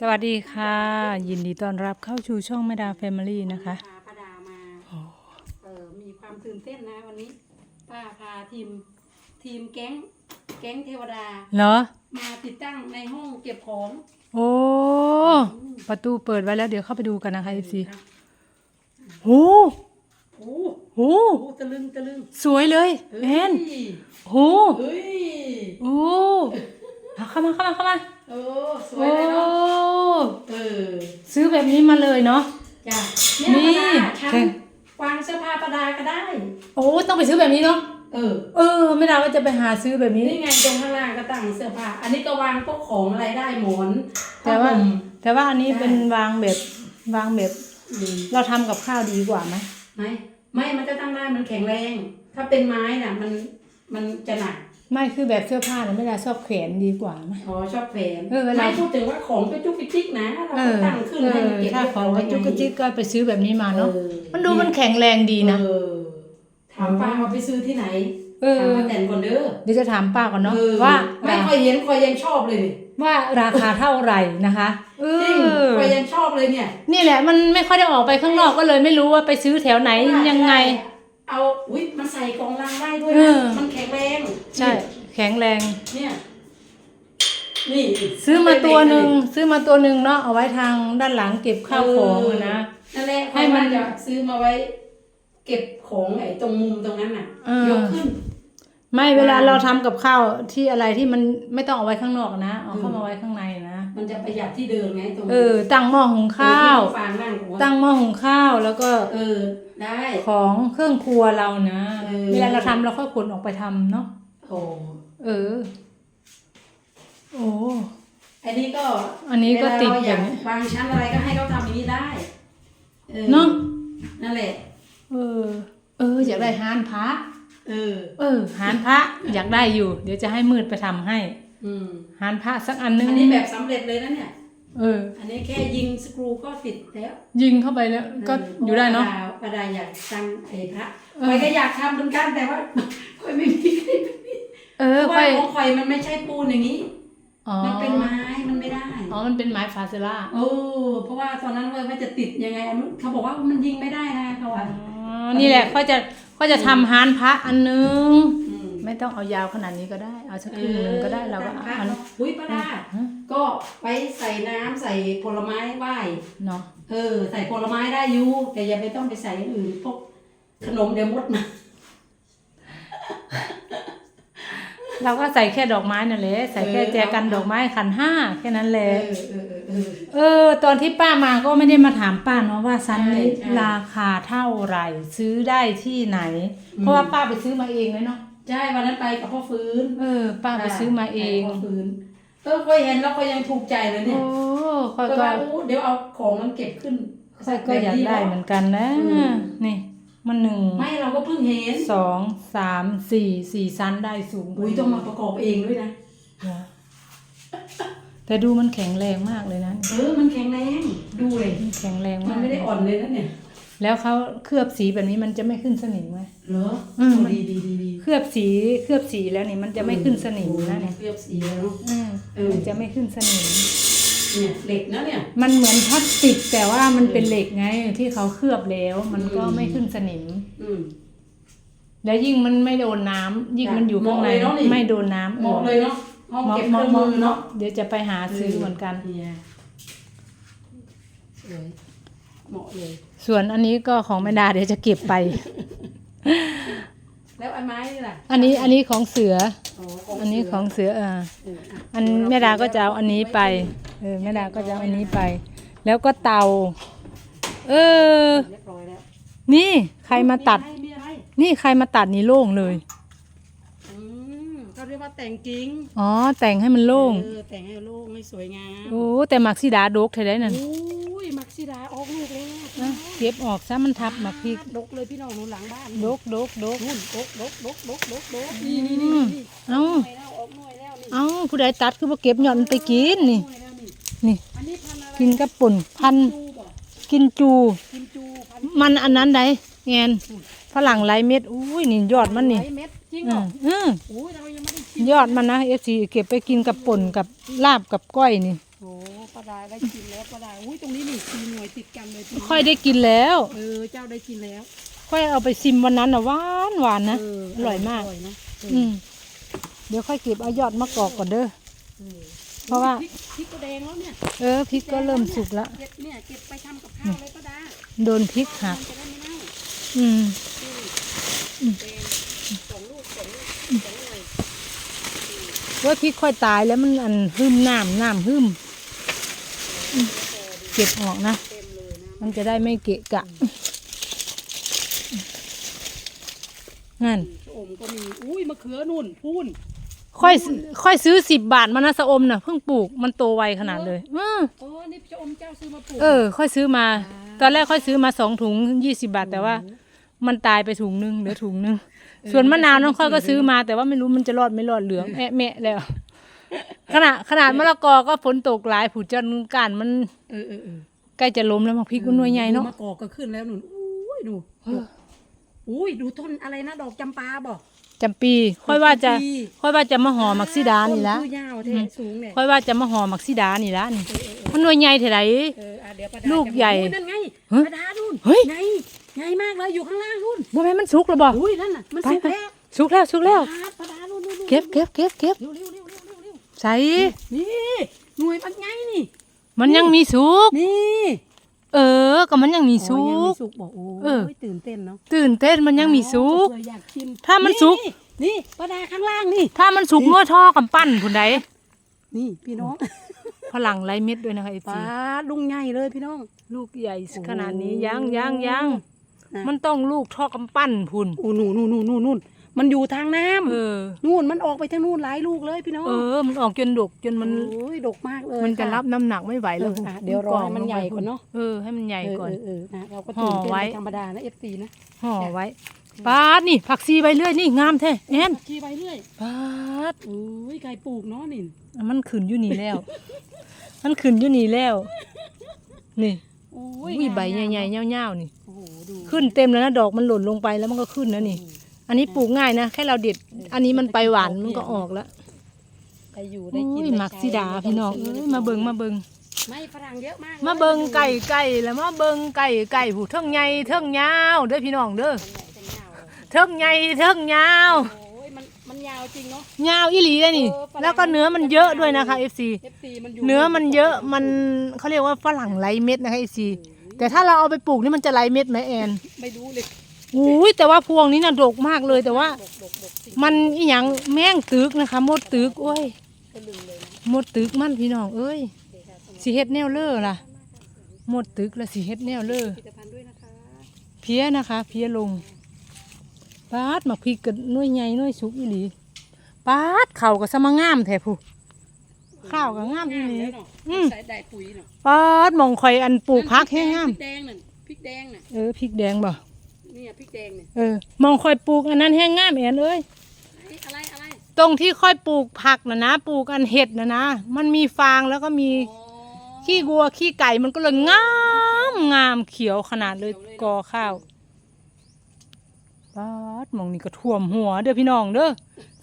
สวัสดีค่ะ ยินดีต้อนรับเข้าชูช่องแม่ดาแฟมิลี่นะคะพาป้าดามาเออมีความตื่นเต้นนะวันนี้ป้าพาทีมทีมแก๊ง แก๊งเทวดา เหรอ มาติดตั้งในห้องเก็บของโอ้ประตูเปิดไว้แล้วเดี๋ยวเข้าไปดูกันนะคะ FC ครับโอ้โอ้โหโหตะลึงตะลึงสวยเลยเฮ้ยแอนโหเฮ้ยโอ้เอาเข้ามาเข้ามาเข้ามา โอ้สวโอ้ยเลยเนาะเออซื้อแบบนี้มาเลยเนาะ จ้ะนี่เนี่ยป้าดาแข็ชั้งนวางเสื้อผ้าป้าดาก็ได้ โอ้ต้องไปซื้อแบบนี้เนาะเออ เออ ไม่ได้ว่าจะไปหาซื้อแบบนี้ นี่ไงตรงข้างล่างก็ตั้งเสื้อผ้า อันนี้ก็วางพวกของอะไรได้หมอนแต่ว่า ผ้ห่ม แต่ว่าอันนี้ได้ เป็นวางแบบวางแบบ อืมเราทำกับข้าวดีกว่าไหมไม่ไม่ มันก็ตั้งได้ มันแข็งแรง ถ้าเป็นไม้น่ะ มัน มันจะหนัก ไม่คือแบบเสื้อผ้าเนี่ยไม่ได้ชอบแขวนดีกว่าไหม อ๋อชอบแฝนเออเวลา ไม่พูดถึงว่าของกระจุกกระจิกนะเราเอก็อตั้งขึ้นเอให้อมันเก็บถ้าของกระจุกกระจิกเก็ไปซื้อแบบนี้มาอเนาะอมันดูมันแข็งแรงดีนะ เออถามป้าว่าไปซื้อที่ไหนเออ ถามป้าแต่นก่อนเด้อเดี๋ยวจะถามป้าก่อนเนาะเออว่าไม่ค่อยเห็นค่อยยังชอบเลยนี่ว่าราคาเท่าไหร่นะคะเอจริงอค่อยยังชอบเลยเนี่ย นี่แหละมันไม่ค่อยได้ออกไปข้างนอกก็เลยไม่รู้ว่าไปซื้อแถวไหนยังไงเอาอุ้ยมันใส่กล่องลังได้ด้วยเอนะอ มันแข็งแรงใช่ แข็งแรง เนี่ยนี่ซื้อมาตัวหนึ่งซื้อมาตัวหนึ่งเนาะเอาไว้ทางด้านหลังเก็บข้าวของอะนะ นั่นแหละให้ให้มัมันนจะซื้อมาไว้ เก็บของไอ้ตรงมุมตรงนั้นน่ะเออ ยกขึ้น ไม่เวลาเราทำกับข้าวที่อะไรที่มันไม่ต้องเอาไว้ข้างนอกนะเอาเข้าอืมมาไว้ข้างในนะมันจะประหยัดที่เดินไงตรงเออ ตั้งหม้อหุงข้าวฟางนั่งหัวตั้งหม้อหุงข้าวแล้วก็เออ ได้ของเครื่องครัวเรานะเออ เวลาเราทำเราค่อยขนออกไปทำเนาะโอ้เออ โอ้ อันนี้ก็อันนี้ก็ติดเวลาเราอยากอย่างนี้วางชั้นอะไรก็ให้เขาทำอย่างนี้ได้ออเนาะนั่นแหละ เออ เออ อยากได้ฮานพระ เออ เออฮานพระ อยากได้อยู่ เดี๋ยวจะให้มืดไปทำให้อืมฮานพระสักอันนึงอันนี้แบบสำเร็จเลยนะเนี่ย เออ อันนี้แค่ยิงสกรูก็ติดแล้วยิงเข้าไปแล้ว ก็อยู่ได้เนาะปรดาอยากตั้งไอ้พระเออคอยก็อยากทำเหมือนกันแต่ว่าคอยไม่มีใครเออเพราะค่ว่าอยของคอยมันไม่ใช่ปูนอย่างนี้ อ๋อมันเป็นไม้มันไม่ได้ อ๋อมันเป็นไม้ฟาเซล่าโอ้เพราะว่าตอนนั้นว่าว่าจะติดยังไงมันเขาบอกว่ามันยิงไม่ได้นะเขาว่าอ๋อนี่แหละเขาจะเขาจะทำฮานพระอันนึง อืมไม่ต้องเอายาวขนาดนี้ก็ได้ เอาสักครึ่งหนึ่งก็ได้เราก็ตั้งพเอาระอัน เนอะอุ้ยป้าดาฮะ ก็ไปใส่น้ำใส่ผลไม้ไหว้เนาะเออ ใส่ผลไม้ได้อยู่แต่อย่าไปต้องไปใส่อย่างอื่นพวกขนมเดี๋ยวมดมาเราก็ใส่แค่ดอกไม้นั่นแหละใส่แค่เออแจกันดอกไม้ขันห้าแค่นั้นแหเอละอเออเออเออ เออ ตอนที่ป้ามาก็ไม่ได้มาถามป้าเนาะว่าซันนี้ใช่ใช่ราคาเท่าไหร่ ซื้อได้ที่ไหน อืม เพราะว่าป้าไปซื้อมาเองเลยเนาะใช่วันนั้นไปกับพ่อฟื้นเออ ป้าไปซื้อมาเองพ่อฟื้น เออเคยเห็นแล้วก็ยังถูกใจเลยเนี่โอ้ยค่อยก็ก็ว่าอู้เดี๋ยวเอาของมันเก็บขึ้นค่อยก็อยากได้เหมือนกันนะอืมนี่ มันหนึ่งไม่เราก็เพิ่งเห็นสองสามสี่สี่ชั้นได้สูงอุ้ยต้องมาประกอบเองด้วยนะแต่ดูมันแข็งแรงมากเลยนะเออมันแข็งแรงดูเลยมันแข็งแรงมัมานกไม่ได้อ่อนเลยนะเนี่ย แล้วเขาเคลือบสีแบบนี้มันจะไม่ขึ้นสนิมไหมเหรออืมโอ้ดีดีดีดีเคลือบสีเคลือบสีแล้วนี่มันจะไม่ขึ้นสนิมนะเนี่ยเคลือบสีแล้วเนอะอืมเออ มันจะไม่ขึ้นสนิม เนี่ยเหล็กนะเนี่ย มันเหมือนพลาสติกแต่ว่ามันเป็นเหล็กไงที่เขาเคลือบแล้ว มันก็อืมไม่ขึ้นสนิม อืม แล้วยิ่งมันไม่โดนน้ำยิ่งมันอยู่ข้างในเหมาะเลยเนอะนี่ ไม่โดนน้ำเหมาะเลยเนาะห้องเก็บเครื่องมือเนาะเดี๋ยวจะไปหาซื้อเหมือนกัน เนี่ยสวย เหมาะเลย ส่วนอันนี้ก็ของแม่ดาเดี๋ยวจะเก็บไป แล้วอันไม้นี่ล่ะอันนี้อันนี้ของเสือ อ๋อของอันนี้ของเสืออ่าเอออะอันแม่ดาก็จะเอาอันนี้ไป เออแม่ดาก็จะเอาอันนี้ไป แล้วก็เตา เออ เรียบร้อยแล้วนี่ใครมาตัดอะไรมีอะไรนี่ใครมาตัดนี่โล่งเลย อืมก็เรียกว่าแต่งกิ้งอ๋อแต่งให้มันโล่ง เออแต่งให้โล่งให้สวยงามโอ้แต่มักซิดาดกเท่าไดนั่นอุ้ ยมักซิดาออกลูกแล้วนะเก็บออกซะมันทับมักพริกดกเลยพี่น้องหนูหลังบ้านดกดกดก นู่นดกดกดกดกดกดกนี่นี่นี่นี่เอ้าหน่วยแล้วออกหน่วยแล้วนี่เอ้าผู้ใดตัดคือบ่เก็บยอดมันไปกินนี่หน่วยแล้วนี่นี่ อันนี้พันธุ์อะไรกินกับป่นพันจูบ่กินจู กินจูพันธุ์มันอันนั้นไดแงนฝรั่งไรเม็ดอุ้ยนี่ยอดมันนี่ไร้เม็ดจริงอืเหรอมอืมอุ้ยเรายังไม่ได้ชิมยอดมันนะเอฟซีเก็บไปกินกับป่นกับลาบกับก้อยนี่ โอ้ป้าดาได้กินแล้วป้าดาอุ้ยตรงนี้นี่สี่หน่วยติดกันเลยทีนี้ค่อยได้กินแล้วเออเจ้าได้กินแล้วค่อยเอาไปซิมวันนั้นอะหวานหวานนะเอร่อยมากอร่อยนะเอออืมเดี๋ยวค่อยเก็บเอายอดมะกอกก่อนเด้อ เออเพราะว่าพริกพริกก็แดงแล้วเนี่ยเออพริกก็เริ่มสุกแล้วเก็บเนี่ยเก็บไปทำกับข้าวเลยป้าดาโดนพริกหัก มันจะได้ไม่เน่าอืม อืม แดงสองลูกสองลูกสองหน่วยว่าพริกค่อยตายแล้วมันอันหึมน้ำน้ำหึมอืม เก็บออกนะเต็มเลยนะ มันจะได้ไม่เกะกะนั่นชะอมก็มี อุ้ยมะเขือนุ่นพูนค่อยค่อยซื้อสิบบาทมานะสะอมน่ะเพิ่งปลูกมันโตไวขนาดเลยอืมโอ้นี่ชะอมเจ้าซื้อมาปลูกเออ ค่อยซื้อมา ตอนแรกค่อยซื้อมาสองถุงยี่สิบาท แต่ว่า มันตายไปถุงนึงเหลือถุงนึงส่วนมะนาวน้องค่อยก็ซื้อมาแต่ว่าไม่รู้มันจะรอดไม่รอดเหลืองแอะแมะแล้ว ขนาดขนาดมะละกอก็ฝนตกหลายผุจนก้านมันเออเออเออใกล้จะล้มแล้วมาพริกมันหน่วยใหญ่เนาะมะกอกก็ขึ้นแล้วนุ่นอุ้ยดูดูอุ้ยดูต้นอะไรนะดอกจำปาบอก จำปีค่อยว่าจะจำปี ค่อยว่าจะมาห่อมักซิดานี่ละต้คือยาวแท้สูงเนี่ยค่อยว่าจะมาห่อมักซิดานี่ละนี่มันหน่วยใหญ่เท่าไหร่ เอออะเดี๋ยวประลูกใหญ่จะมาอุ้ยนั่นไงฮะประดานุ่นเฮ้ย ไงไงมากเลยอยู่ข้างล่างนุ่นบ่แม่นมันสุกแล้วบ่ อุ้ยนั่นน่ะมันไปสุกไป แล้วสุกแล้วสุกแล้ว ประดานุ่นนุ่นนุ่นเก็บเก็บเก็บเก็บ เร็วเร็วเส่นี่หน่วยมันไงนี่ มันยังมีสุก นี่เออ ก็มันยังมีสุอ๋อยังมีก สุกบอกโอ้เออ ยตื่นเต้นเนาะตื่นเต้นมันยังมีสุก เผื่ออยากชิมถ้ามันสุก นี่ประดาข้างล่างนี่ ถ้ามันสุกนัวท่อกำปั้นคุณใดนี่พี่น้องพลังไรเม็ดด้วยนะคะไอปลาจีลุงใหญ่เลยพี่น้อง ลูกใหญ่ขนาดนี้โอ้ยังยังยังนะ มันต้องลูกท่อกำปั้นพุ่นโอ้นู่นนู่นนู่นนู่นนู่น มันอยู่ทางน้ำเออ นู่นมันออกไปทางนู่นหลายลูกเลยพี่น้องเออ มันออกจนดกจนมัน โอ้ยดกมากเลยมันจะค่รับน้ำหนักไม่ไหวเอแล้วออะเดี๋ยวรอให้มันใหญ่ก่อนเนาะเออให้มันใหญ่ก่อนเออเออเออนะเราก็ตื่นเต้นห่อไว้ เป็นธรรมดานะเอฟซีนะห่อไว้ปาดนี่ผักซีใบเลื่อยนี่งามแท้แอนขี้ไปเรื่อยปาดโอ้ยไก่ปลูกเนาะนี่มันขึ้นอยู่นี่แล้ว มันขึ้นอยู่นี่แล้ว นี่โอ้อุ้ยยใบงามใหญ่งามๆยาวๆนี่โอ้โหดูขึ้นเต็มแล้วนะดอกมันหล่นลงไปแล้วมันก็ขึ้นนะนี่อั นนี้ปลูกง่ายนะ แค่เราเด็ด อันนี้มันไปหวานมันก็ออกแล้วไปอยู่ได้กินอุ้ยได้มักใช้ซิดาไต้พี่น้องซื้เอ้ยมาเบิงมาเบิงไม่ฝรั่งเยอะมากมาเบิงไก่ไก่แล้วมาเบิงไก่ไก่ผู้เทิงใหญ่เทิงยาวเด้อพี่น้องเด้อมันใหญ่เป็นยาวเลยเทิงใหญ่เทิงยาวโอ้ยมันมันยาวจริงเนาะยาวอีหลีเลยนี่เออฝรั่งแล้วก็เนื้อมันเยอะด้วยนะคะ FC FC มันอยู่เนื้อมันเยอะมันเขาเรียกว่าฝรั่งไรเม็ดนะคะ FC แต่ถ้าเราเอาไปปลูกนี่มันจะไรเม็ดไหมแอนไม่รู้เลย อุ้ยแต่ว่าพวงนี้น่ะดกมากเลยแต่ว่าดกดกดกจริงมันอีหยังแม่งตึกนะคะ มดตึกโอ้ยตะลึงเลยนะมดตึกมันพี่น้องเอ้ยโอเคค่ะสำหรับสิเฮ็ดแนวเลอล่ะมดตึกแล้วสิเฮ็ดแนวเลอผลิตภัณฑ์ด้วยนะคะเพี้ยนะคะ เพี้ยลงปาดมาพริกกับน้อยใหญ่น้อยสุกอีหลีปาดเข่ากับสมางามแท้ผู้ข้าวกับงามอีหลีแล้วเนาะอืมใส่ได้ปุ๋ยเนาะปาดหมองคอยอันปลูกพักแห้งงามพริกแดงน่ะพริกแดงน่ะเออพริกแดงบ่ เนี่ยพริกแดงเนี่ยเออหมองคอยปลูกอันนั้นแห้งงามแอนเอ้ยไอ้อะไรอะไรตรงที่ค่อยปลูกผักนะนะ ปลูกอันเห็ดนะนะ มันมีฟางแล้วก็มีอ๋อขี้วัวขี้ไก่มันก็เลยงามงามเขียวขนาดเลยกอข้าวปาดหมองนี่ก็ท่วมหัวเด้อพี่น้องเด้อ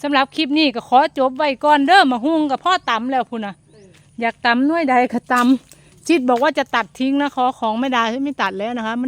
สำหรับคลิปนี้ก็ขอจบไว้ก่อนเด้อมาหุงกับพ่อตำแล้วพุ่นนะอยากตำหน้อยใดก็ตำจิตบอกว่าจะตัดทิ้งนะขอของไม่ได้ไม่ตัดแล้วนะคะ